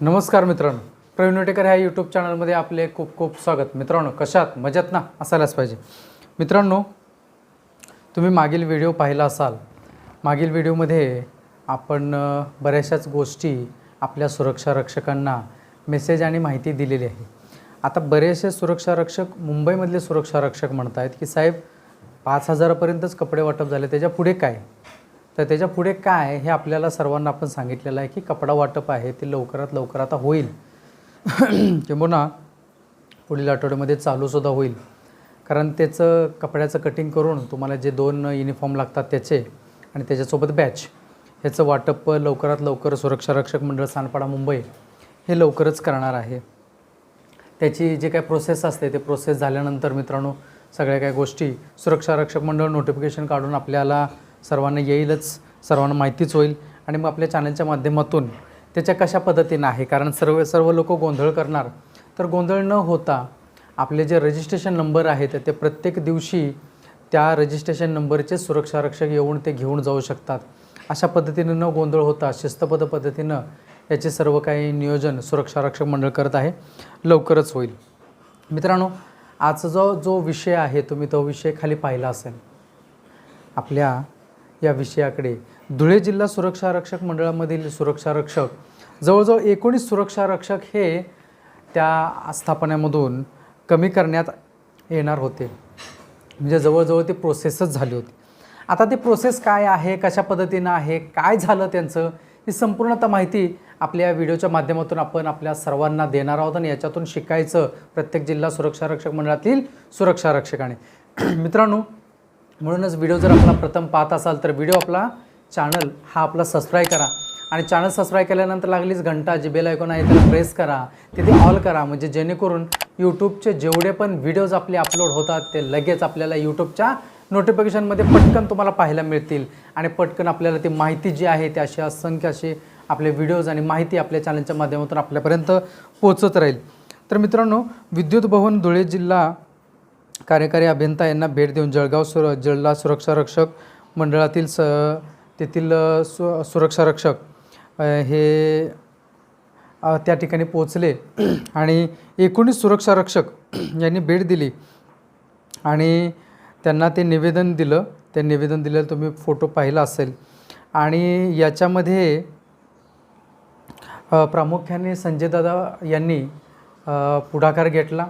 नमस्कार मित्रांनो. प्रवीण विटेकर ह्या यूट्यूब चॅनलमध्ये आपले खूप खूप स्वागत. मित्रांनो कशात मजेत ना? असायलाच पाहिजे. मित्रांनो तुम्ही मागील व्हिडिओ पाहिला असाल. मागील व्हिडिओमध्ये आपण बऱ्याचशाच गोष्टी आपल्या सुरक्षा रक्षकांना मेसेज आणि माहिती दिलेली आहे. आता बरेचसे सुरक्षा रक्षक मुंबईमधले सुरक्षा रक्षक म्हणत आहेत की साहेब पाच हजारापर्यंतच कपडे वाटप झाले. त्याच्या पुढे काय? तर त्याच्या पुढे काय हे आपल्याला सर्वांना आपण सांगितलेलं आहे की कपडा वाटप आहे ते लवकरात लवकर आता होईल. किंबहुना पुढील आठवड्यामध्ये चालूसुद्धा होईल. कारण त्याचं कपड्याचं कटिंग करून तुम्हाला जे दोन युनिफॉर्म लागतात त्याचे आणि त्याच्यासोबत बॅच ह्याचं वाटप लवकरात लवकर सुरक्षा रक्षक मंडळ सानपाडा मुंबई हे लवकरच करणार आहे. त्याची जे काय प्रोसेस असते ते प्रोसेस झाल्यानंतर मित्रांनो सगळ्या काही गोष्टी सुरक्षा रक्षक मंडळ नोटिफिकेशन काढून आपल्याला सर्वांना येईलच सर्वांना माहितीच होईल. आणि मग आपल्या चॅनलच्या माध्यमातून त्याच्या कशा पद्धतीनं आहे? कारण सर्व सर्व लोक गोंधळ करणार. तर गोंधळ न होता आपले जे रजिस्ट्रेशन नंबर आहेत ते प्रत्येक दिवशी त्या रजिस्ट्रेशन नंबरचे सुरक्षा रक्षक येऊन ते घेऊन जाऊ शकतात. अशा पद्धतीनं न गोंधळ होता शिस्तबद्ध पद्धतीनं याचे सर्व काही नियोजन सुरक्षा रक्षक मंडळ करत आहे. लवकरच होईल. मित्रांनो आजचा जो जो विषय आहे तुम्ही तो विषय खाली पाहिला असेल. आपल्या या विषयाकडे. धुळे जिल्हा सुरक्षा रक्षक मंडळामधील सुरक्षा रक्षक जवळजवळ एकोणीस सुरक्षा रक्षक हे त्या आस्थापनामधून कमी करण्यात येणार होते. म्हणजे जवळजवळ ती प्रोसेसच झाली होती. आता ती प्रोसेस काय आहे कशा पद्धतीनं आहे काय झालं त्यांचं ही संपूर्णतः माहिती आपल्या व्हिडिओच्या माध्यमातून आपण आपल्या सर्वांना देणार आहोत आणि याच्यातून शिकायचं प्रत्येक जिल्हा सुरक्षा रक्षक मंडळातील सुरक्षा रक्षकाने. मित्रांनो म्हणूनच व्हिडिओ जर आपला प्रथम पाहत असाल तर व्हिडिओ आपला चॅनल हा आपला सबस्क्राईब करा. आणि चॅनल सबस्क्राईब केल्यानंतर लागलीच घंटा जी बेल ऐकून आहे त्याला प्रेस करा. तिथे ऑल करा. म्हणजे जेणेकरून यूट्यूबचे जेवढे पण व्हिडिओज आपले अपलोड होतात ते लगेच आपल्याला यूट्यूबच्या नोटिफिकेशनमध्ये पटकन तुम्हाला पाहायला मिळतील. आणि पटकन आपल्याला ती माहिती जी आहे ते अशी असंख्य असे आपले व्हिडिओज आणि माहिती आपल्या चॅनलच्या माध्यमातून आपल्यापर्यंत पोचत राहील. तर मित्रांनो विद्युत भवन धुळे जिल्हा कार्यकारी अभियंता यांना भेट देऊन जळगाव सुर जिल्हा सुरक्षा रक्षक मंडळातील स तेथील सु सुरक्षा रक्षक हे त्या ठिकाणी पोचले आणि एकोणीस सुरक्षा रक्षक यांनी भेट दिली. आणि त्यांना ते निवेदन दिलं. ते निवेदन दिलेलं तुम्ही फोटो पाहिला असेल. आणि याच्यामध्ये प्रामुख्याने प्रामुख्याने संजयदादा यांनी पुढाकार घेतला.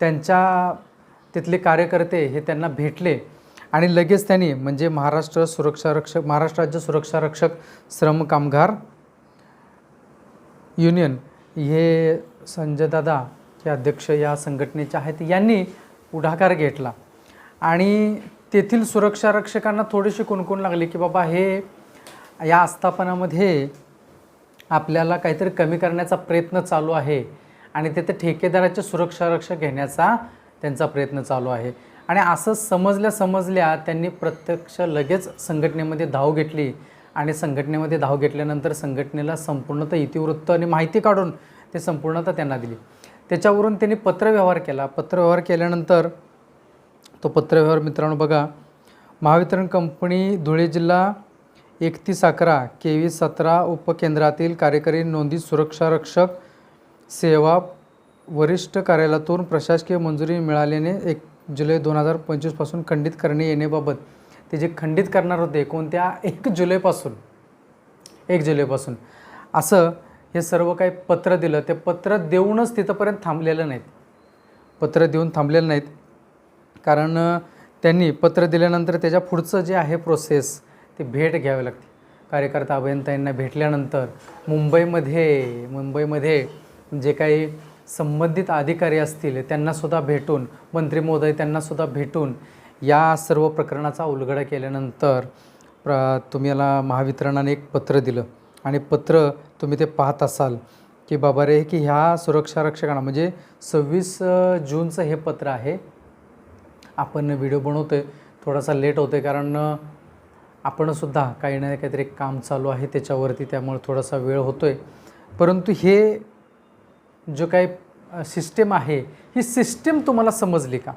त्यांच्या तिथले कार्यकर्ते हे त्यांना भेटले आणि लगेच त्यांनी म्हणजे महाराष्ट्र सुरक्षा रक्षक महाराष्ट्र राज्य सुरक्षा रक्षक श्रम कामगार युनियन हे संजयदादा हे अध्यक्ष या संघटनेचे आहेत यांनी पुढाकार घेतला. आणि तेथील सुरक्षा रक्षकांना थोडीशी कुणकुण लागली की बाबा हे या आस्थापनामध्ये आपल्याला काहीतरी कमी करण्याचा प्रयत्न चालू आहे आणि तेथे ठेकेदाराचे सुरक्षा रक्षक घेण्याचा त्यांचा प्रयत्न चालू आहे. आणि असं समजल्या समजल्या त्यांनी प्रत्यक्ष लगेच संघटनेमध्ये धाव घेतली. आणि संघटनेमध्ये धाव घेतल्यानंतर संघटनेला संपूर्णतः इतिवृत्त आणि माहिती काढून ते संपूर्णतः त्यांना दिली. त्याच्यावरून त्यांनी पत्रव्यवहार केला. पत्रव्यवहार केल्यानंतर तो पत्रव्यवहार मित्रांनो बघा महावितरण कंपनी धुळे जिल्हा एकतीस अकरा के वी सतरा उपकेंद्रातील कार्यकारी नोंदी सुरक्षा रक्षक सेवा वरिष्ठ कार्यालयातून प्रशासकीय मंजुरी मिळाल्याने एक जुलै दोन हजार पंचवीसपासून खंडित करणे येण्याबाबत ते जे खंडित करणार होते कोणत्या? एक जुलैपासून एक जुलैपासून असं हे सर्व काही पत्र दिलं. ते पत्र देऊनच तिथंपर्यंत थांबलेलं नाहीत. पत्र देऊन थांबलेलं नाहीत. कारण त्यांनी पत्र दिल्यानंतर त्याच्या पुढचं जे आहे प्रोसेस ते भेट घ्यावी लागते. कार्यकर्ता अभियंता यांना भेटल्यानंतर मुंबईमध्ये मुंबईमध्ये जे काही संबंधित अधिकारी असतील त्यांनासुद्धा भेटून मंत्री महोदय त्यांनासुद्धा भेटून या सर्व प्रकरणाचा उलगडा केल्यानंतर प्र तुम्ही याला महावितरणाने एक पत्र दिलं. आणि पत्र तुम्ही ते पाहत असाल की बाबा रे की ह्या सुरक्षा रक्षकांना म्हणजे सव्वीस जूनचं हे पत्र आहे. आपण व्हिडिओ बनवतो आहे थोडासा लेट होतो आहे कारण आपणसुद्धा काही ना काहीतरी काम चालू आहे त्याच्यावरती त्यामुळे थोडासा वेळ होतो आहे परंतु हे जो काही सिस्टीम आहे ही सिस्टीम तुम्हाला समजली का?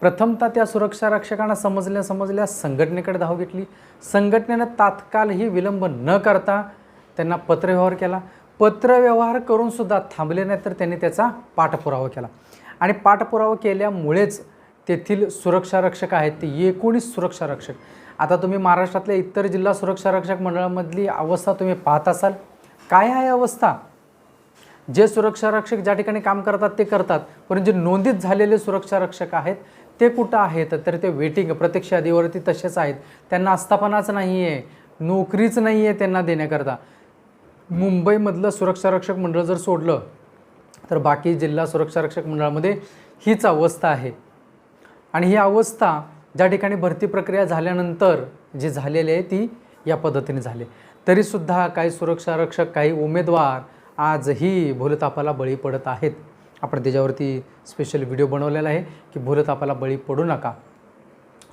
प्रथमतः त्या सुरक्षा रक्षकांना समजल्या समजल्या संघटनेकडे धाव घेतली. संघटनेनं तात्काळही विलंब न करता त्यांना पत्रव्यवहार केला. पत्रव्यवहार करूनसुद्धा थांबले नाही तर त्यांनी त्याचा पाठपुरावा केला. आणि पाठपुरावा केल्यामुळेच तेथील सुरक्षा रक्षक आहेत ते एकोणीस सुरक्षा रक्षक. आता तुम्ही महाराष्ट्रातल्या इतर जिल्हा सुरक्षा रक्षक मंडळामधली अवस्था तुम्ही पाहत असाल. काय आहे अवस्था? जे सुरक्षा रक्षक ज्या ठिकाणी काम करतात ते करतात. पण जे नोंदीत झालेले सुरक्षा रक्षक आहेत ते कुठं आहेत? तर ते वेटिंग प्रत्यक्ष यादीवरती तसेच आहेत. त्यांना आस्थापनाच नाही आहे नोकरीच नाही आहे त्यांना देण्याकरता. मुंबईमधलं सुरक्षा रक्षक मंडळ जर सोडलं तर बाकी जिल्हा सुरक्षा रक्षक मंडळामध्ये हीच अवस्था आहे. आणि ही अवस्था ज्या ठिकाणी भरती प्रक्रिया झाल्यानंतर जी झालेली आहे ती या पद्धतीने झाली. तरीसुद्धा काही सुरक्षा रक्षक काही उमेदवार आजही भूलतापाला बळी पडत आहेत. आपण त्याच्यावरती स्पेशल व्हिडिओ बनवलेला आहे की भूलतापाला बळी पडू नका.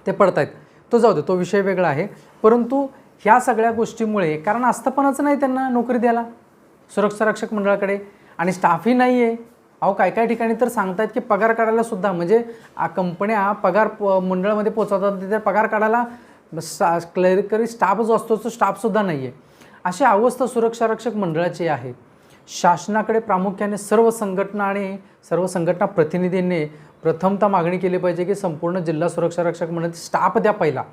ते पडत आहेत तो जाऊ दे तो विषय वेगळा आहे. परंतु ह्या सगळ्या गोष्टीमुळे कारण आस्थापनाच नाही त्यांना नोकरी द्यायला सुरक्षा रक्षक मंडळाकडे आणि स्टाफही नाही आहे अहो काय काय ठिकाणी तर सांगतायत की पगार काढायला सुद्धा म्हणजे आ, कंपन्या पगार प मंडळामध्ये पोचवतात तिथे पगार काढायला सा क्लरिकरी स्टाफ जो असतो तो स्टाफसुद्धा नाही आहे अशी अवस्था सुरक्षा रक्षक मंडळाची आहे. शासनाकडे प्रामुख्याने सर्व संघटना आणि सर्व संघटना प्रतिनिधींनी प्रथमतः मागणी केली पाहिजे की संपूर्ण जिल्हा सुरक्षा रक्षक म्हणत स्टाफ द्या पहिला.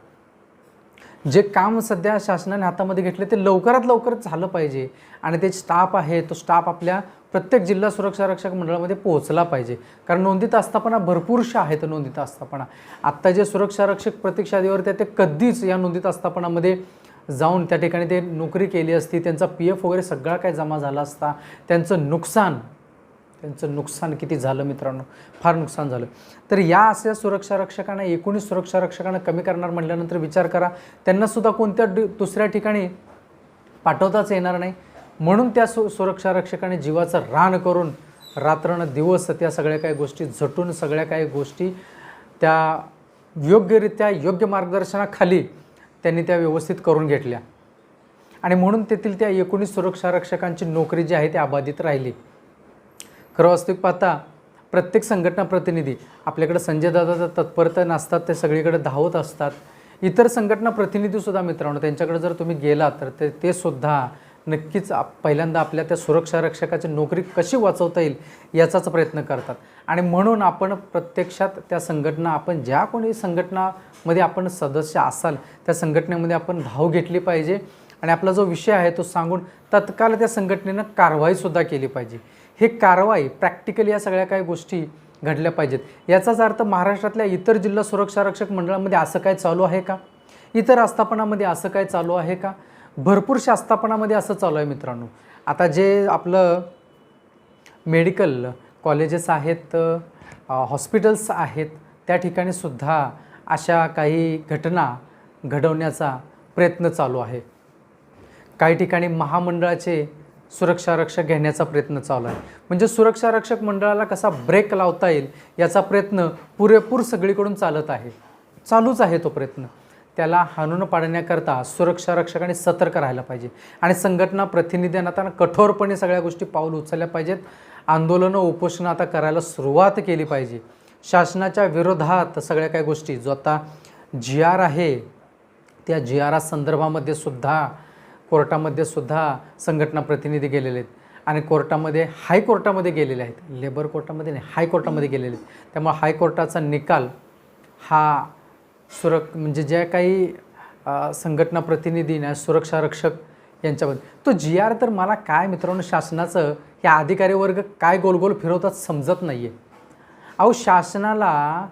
जे काम सध्या शासनाने हातामध्ये घेतले ते लवकरात लवकर झालं पाहिजे आणि ते स्टाफ आहे तो स्टाफ आपल्या प्रत्येक जिल्हा सुरक्षा रक्षक मंडळामध्ये पोहोचला पाहिजे. कारण नोंदीत आस्थापना भरपूरशा आहेत नोंदीत आस्थापना. आत्ता जे सुरक्षा रक्षक प्रतीक्षादीवरती आहेत ते कधीच या नोंदीत आस्थापनामध्ये जाऊन त्या ठिकाणी ते नोकरी केली असती त्यांचा पी एफ वगैरे सगळा काय जमा झाला असता त्यांचं नुकसान त्यांचं नुकसान किती झालं मित्रांनो? फार नुकसान झालं. तर या अशा सुरक्षा रक्षकांना एकूणच सुरक्षा रक्षकांना कमी करणार म्हटल्यानंतर विचार करा. त्यांनासुद्धा कोणत्या दुसऱ्या ठिकाणी पाठवताच येणार नाही. म्हणून त्या सु सुरक्षा रक्षकाने जीवाचं रान करून रात्रनं दिवस त्या सगळ्या काही गोष्टी झटून सगळ्या काही गोष्टी त्या योग्यरित्या योग्य मार्गदर्शनाखाली त्यांनी त्या व्यवस्थित करून घेतल्या. आणि म्हणून तेथील त्या एकोणीस सुरक्षा रक्षकांची नोकरी जी आहे ती अबाधित राहिली. खरं वास्तविक पाहता प्रत्येक संघटना प्रतिनिधी आपल्याकडे संजय दादा तत्परता नसतात ते सगळीकडे धावत असतात. इतर संघटना प्रतिनिधीसुद्धा मित्रांनो त्यांच्याकडे जर तुम्ही गेलात तर ते ते सुद्धा नक्कीच आप पहिल्यांदा आपल्या त्या सुरक्षा रक्षकाची नोकरी कशी वाचवता येईल याचाच प्रयत्न करतात. आणि म्हणून आपण प्रत्यक्षात त्या संघटना आपण ज्या कोणी संघटनामध्ये आपण सदस्य असाल त्या संघटनेमध्ये आपण धाव घेतली पाहिजे. आणि आपला जो विषय आहे तो सांगून तत्काळ त्या संघटनेनं कारवाईसुद्धा केली पाहिजे. हे कारवाई प्रॅक्टिकली या सगळ्या काही गोष्टी घडल्या पाहिजेत. याचाच अर्थ महाराष्ट्रातल्या इतर जिल्हा सुरक्षा रक्षक मंडळामध्ये असं काय चालू आहे का? इतर आस्थापनामध्ये असं काय चालू आहे का? भरपूर शास्त्रापणामध्ये असं चालू आहे मित्रांनो. आता जे आपलं मेडिकल कॉलेजेस आहेत हॉस्पिटल्स आहेत त्या ठिकाणी सुद्धा अशा काही घटना घडवण्याचा प्रयत्न चालू आहे. काही ठिकाणी महामंडळाचे सुरक्षारक्षक घेण्याचा प्रयत्न चालू आहे. म्हणजे सुरक्षारक्षक मंडळाला कसा ब्रेक लावता येईल याचा प्रयत्न पुरेपूर सगळीकडून चालत आहे. चालूच आहे तो प्रयत्न. त्याला हाणून पाडण्याकरता सुरक्षा आणि सतर्क राहायला पाहिजे. आणि संघटना प्रतिनिधींना आता कठोरपणे सगळ्या गोष्टी पाऊल उचलल्या पाहिजेत. आंदोलनं उपोषणं आता करायला सुरुवात केली पाहिजे. शासनाच्या विरोधात सगळ्या काही गोष्टी. जो आता जी आर आहे त्या जी आर संदर्भामध्ये सुद्धा कोर्टामध्ये सुद्धा संघटना प्रतिनिधी गेलेले आहेत. आणि कोर्टामध्ये हायकोर्टामध्ये गेलेले आहेत. लेबर कोर्टामध्ये नाही हायकोर्टामध्ये गेलेले आहेत. त्यामुळे हायकोर्टाचा निकाल हा सुरक म्हणजे ज्या काही संघटना प्रतिनिधी ना सुरक्षा रक्षक यांच्याबद्दल तो जी आर तर मला काय मित्रांनो शासनाचं हे अधिकारी वर्ग काय गोलगोल फिरवतात समजत नाही आहे अहो शासनाला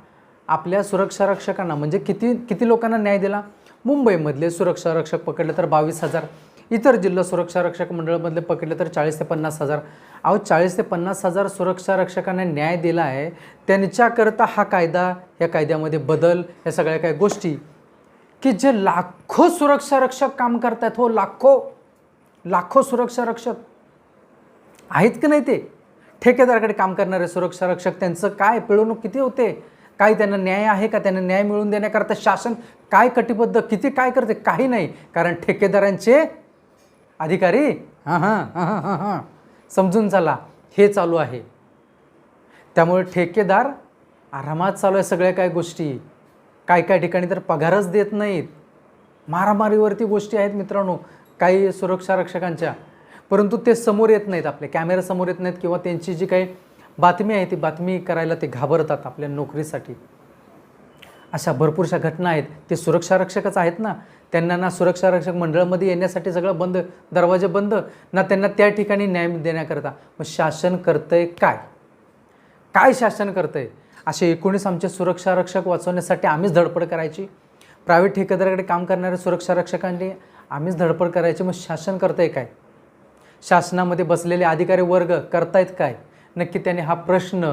आपल्या सुरक्षा रक्षकांना म्हणजे किती किती लोकांना न्याय दिला? मुंबईमधले सुरक्षा रक्षक पकडले तर बावीस हजार. इतर जिल्हा सुरक्षा रक्षक मंडळामधले पकडले तर चाळीस ते पन्नास हजार. अहो चाळीस ते पन्नास हजार सुरक्षा रक्षकांना न्याय दिला आहे. त्यांच्याकरता हा कायदा या कायद्यामध्ये बदल या सगळ्या काही गोष्टी. की जे लाखो सुरक्षा रक्षक काम करतायत हो लाखो लाखो सुरक्षा रक्षक. आहेत की नाही ते? ठेकेदाराकडे काम करणारे सुरक्षा रक्षक त्यांचं काय पिळवणूक किती होते? काय त्यांना न्याय आहे का? त्यांना न्याय मिळवून देण्याकरता शासन काय कटिबद्ध किती काय करते? काही नाही. कारण ठेकेदारांचे अधिकारी हां हां हां हां हां हां. समजून चला हे चालू आहे. त्यामुळे ठेकेदार आरामात चालू आहे सगळ्या काय गोष्टी. काय काय ठिकाणी तर पगारच देत नाहीत. मारामारीवरती गोष्टी आहेत मित्रांनो काही सुरक्षा रक्षकांच्या. परंतु ते समोर येत नाहीत आपले कॅमेरा समोर येत नाहीत किंवा त्यांची जी काही बातमी आहे ती बातमी करायला ते घाबरतात आपल्या नोकरीसाठी. अशा भरपूरशा घटना आहेत. ते सुरक्षा रक्षकच आहेत ना. त्यांना ना सुरक्षा रक्षक मंडळामध्ये येण्यासाठी सगळं बंद दरवाजे बंद ना त्यांना त्या ठिकाणी न्याय देण्याकरता. मग शासन करतंय काय? काय शासन करतंय? असे एकोणीस आमचे सुरक्षा रक्षक वाचवण्यासाठी आम्हीच धडपड करायची. प्रायव्हेट ठेकेदाराकडे काम करणाऱ्या सुरक्षा रक्षकांनी आम्हीच धडपड करायची. मग शासन करतंय काय? शासनामध्ये बसलेले अधिकारी वर्ग करतायत काय? नक्की त्याने हा प्रश्न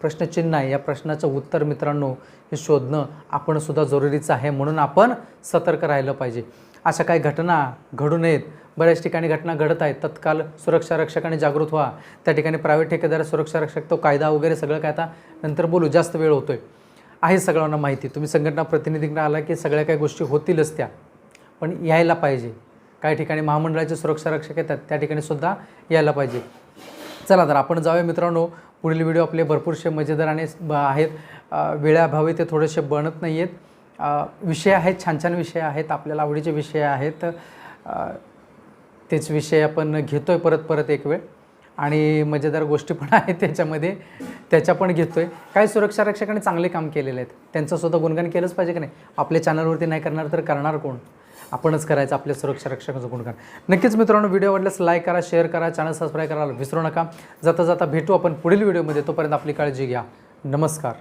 प्रश्नचिन्ह आहे. या प्रश्नाचं उत्तर मित्रांनो हे शोधणं आपणसुद्धा जरुरीचं आहे म्हणून आपण सतर्क राहिलं पाहिजे. अशा काही घटना घडू नयेत. बऱ्याच ठिकाणी घटना घडत आहेत. तत्काल सुरक्षा रक्षकाने जागृत व्हा. त्या ठिकाणी प्रायव्हेट ठेकेदार सुरक्षा रक्षक तो कायदा वगैरे सगळं काय आता नंतर बोलू. जास्त वेळ होतोय. आहे सगळ्यांना माहिती. तुम्ही संघटना प्रतिनिधींकडे आला की सगळ्या काही गोष्टी होतीलच त्या. पण यायला पाहिजे. काही ठिकाणी महामंडळाचे सुरक्षा रक्षक येतात. त्या ठिकाणी सुद्धा यायला पाहिजे. चला तर आपण जाऊया मित्रांनो. पुढील व्हिडिओ आपले भरपूरसे मजेदार आणि ब- आहेत. वेळाभावी ते थोडेसे बनत नाही आहेत विषय आहेत छान छान विषय आहेत आपल्याला आवडीचे विषय आहेत. तेच विषय आपण घेतो आहे परत परत एक वेळ. आणि मजेदार गोष्टी पण आहेत त्याच्यामध्ये. त्याच्या पण घेतो आहे काही सुरक्षा रक्षकांनी चांगले काम केलेले आहेत? त्यांचंसुद्धा गुणगान केलंच पाहिजे की नाही? आपल्या चॅनलवरती नाही करणार तर करणार कोण? आपणच करायचं आपल्या सुरक्षा रक्षकाचं गुणगान नक्कीच मित्रांनो व्हिडिओ आवडल्यास लाईक करा शेअर करा चॅनल सबस्क्राईब करायला विसरू नका. जाता जाता भेटू आपण पुढील व्हिडिओमध्ये तोपर्यंत आपली काळजी घ्या. नमस्कार.